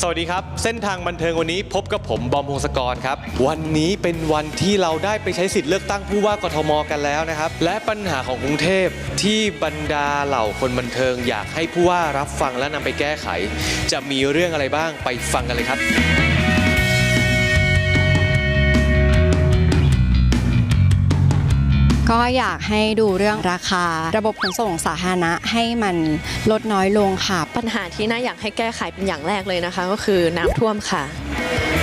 สวัสดีครับ เส้นทางบันเทิงวันนี้พบกับผมบอมพงศกรครับ วันนี้เป็นวันที่เราได้ไปใช้สิทธิ์เลือกตั้งผู้ว่ากทมกันแล้วนะครับ และปัญหาของกรุงเทพที่บรรดาเหล่าคนบันเทิง อยากให้ผู้ว่ารับฟังและนำไปแก้ไข จะมีเรื่องอะไรบ้างไปฟังกันเลยครับ ก็อยากให้ดูเรื่องราคา ระบบขนส่งสาธารณะให้มันลดน้อยลงค่ะ ปัญหาที่น่าอยากให้แก้ไขเป็นอย่างแรกเลยนะคะ ก็คือน้ำท่วมค่ะ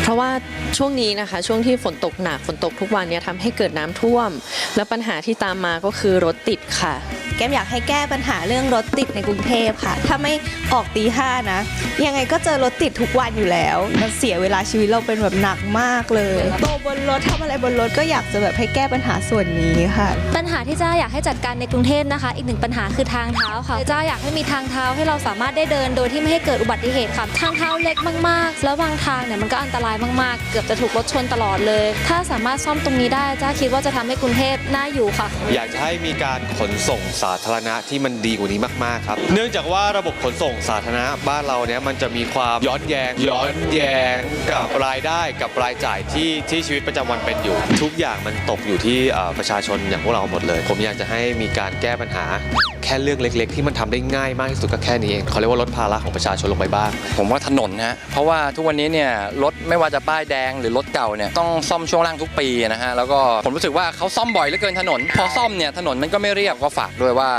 เพราะว่าช่วงนี้นะคะช่วงที่ฝนตกหนักฝนตกทุกวันเนี่ยทำให้เกิดน้ำท่วม แล้วปัญหาที่ตามมาก็คือรถติดค่ะแก้มอยากให้แก้ปัญหาเรื่องรถติดในกรุงเทพค่ะ ถ้าไม่ออกตีห้านะ ยังไงก็เจอรถติดทุกวันอยู่แล้ว มันเสียเวลาชีวิตเราเป็นแบบหนักมากเลยโตบนรถทำอะไรบนรถก็อยากจะแบบให้แก้ปัญหาส่วนนี้ค่ะ ปัญหาที่จ้าอยากให้จัดการในกรุงเทพนะคะ อีกหนึ่งปัญหาคือทางเท้าค่ะจ้าอยากให้มีทางเท้าให้เราสามารถได้เดินโดยที่ไม่ให้เกิดอุบัติเหตุค่ะ ทางเท้าเล็กมากๆ แล้วบางทางเนี่ยมันก็อันตรายมากๆ เกือบจะถูกรถชนตลอดเลย ถ้าสามารถซ่อมตรงนี้ได้จ้าคิดว่าจะทำให้กรุงเทพน่าอยู่ค่ะ อยากจะให้มีการขนส่งสาธารณะที่มันดีกว่านี้มากๆครับ เนื่องจากว่าระบบขนส่งสาธารณะบ้านเราเนี่ยมันจะมีความย้อนแยงย้อนแยงกับรายได้กับรายจ่ายที่ที่ชีวิตประจำวันเป็นอยู่ ทุกอย่างมันตกอยู่ที่ประชาชนอย่างพวกเราหมดเลย ผมอยากจะให้มีการแก้ปัญหา แค่เรื่องเล็ก ๆ ที่มันทำได้ง่ายมากที่สุดก็แค่นี้เองเขาเรียกว่าลดภาระของประชาชนลงไปบ้าง ผมว่าถนนนะฮะเพราะว่าทุกวันนี้เนี่ยรถไม่ว่าจะป้ายแดงหรือรถเก่าเนี่ยต้องซ่อมช่วงล่างทุกปีนะฮะแล้วก็ผมรู้สึกว่าเขาซ่อมบ่อยเหลือเกินถนน พอซ่อมเนี่ยถนนมันก็ไม่เรียบก็ฝากด้วยว่า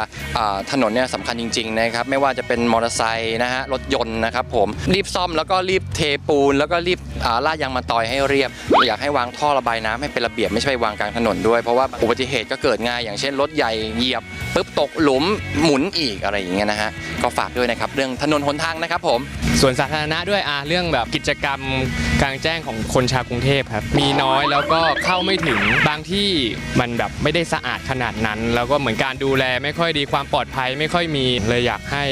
ถนนเนี่ยสำคัญจริงๆนะครับไม่ว่าจะเป็นมอเตอร์ไซค์นะฮะรถยนต์นะครับผมรีบซ่อมแล้วก็รีบเทปูน แล้วก็รีบอ่าลาดยางมาตอยให้เรียบ อยากให้วางท่อระบายน้ำให้เป็นระเบียบไม่ใช่ไปวางกลางถนนด้วยเพราะว่าอุบัติเหตุก็เกิดง่ายอย่างเช่นรถใหญ่เหยียบปุ๊บตกหลุมหมุนอีกอะไรอย่างเงี้ยนะฮะก็ฝากด้วยนะครับเรื่องถนนหนทางนะครับผมส่วนสาธารณะด้วยอะเรื่องแบบกิจกรรมกลางแจ้งของคนชาวกรุงเทพครับมีน้อยแล้วก็เข้าไม่ถึงบางที่มันแบบไม่ได้สะอาดขนาดนั้น แล้วก็เหมือนการดูแลไม่ค่อยดีความปลอดภัยไม่ค่อยมีเลยอยากให้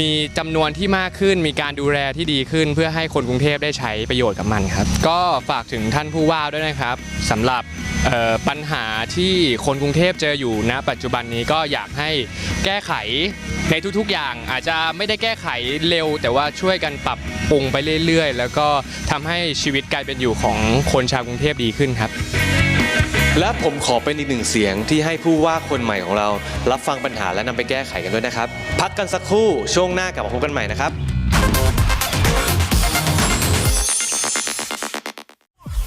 มีจำนวนที่มากขึ้น มีการดูแลที่ดีขึ้น เพื่อให้คนกรุงเทพได้ใช้ประโยชน์กับมันครับ ก็ฝากถึงท่านผู้ว่าด้วยนะครับสำหรับเอ่อปัญหาที่คนกรุงเทพเจออยู่ณปัจจุบันนี้ก็อยากให้แก้ไขในทุกๆอย่าง อาจจะไม่ได้แก้ไขเร็ว แต่ว่าช่วยกันปรับปรุงไปเรื่อยๆ แล้วก็ทำให้ชีวิตการเป็นอยู่ของคนชาวกรุงเทพดีขึ้นครับ และผมขอเป็นอีกหนึ่งเสียงที่ให้ผู้ว่าคนใหม่ของเรา รับฟังปัญหาและนำไปแก้ไขกันด้วยนะครับ พักกันสักครู่ช่วงหน้ากลับมาพบกันใหม่นะครับ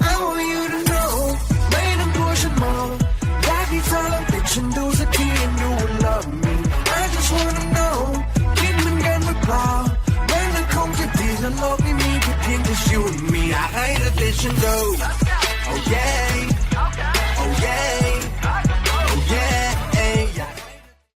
I want you to know ไม่ต้องกลัวฉันมองอยากให้เธอลองติดฉันดูสักที and you will love me I just wanna know คิดเหมือนกันหรือเปล่าม้มันคงจะดีถ้าโลกนี้มีแค่เพียงแต่ you and me อยากให้เธอติดฉันดู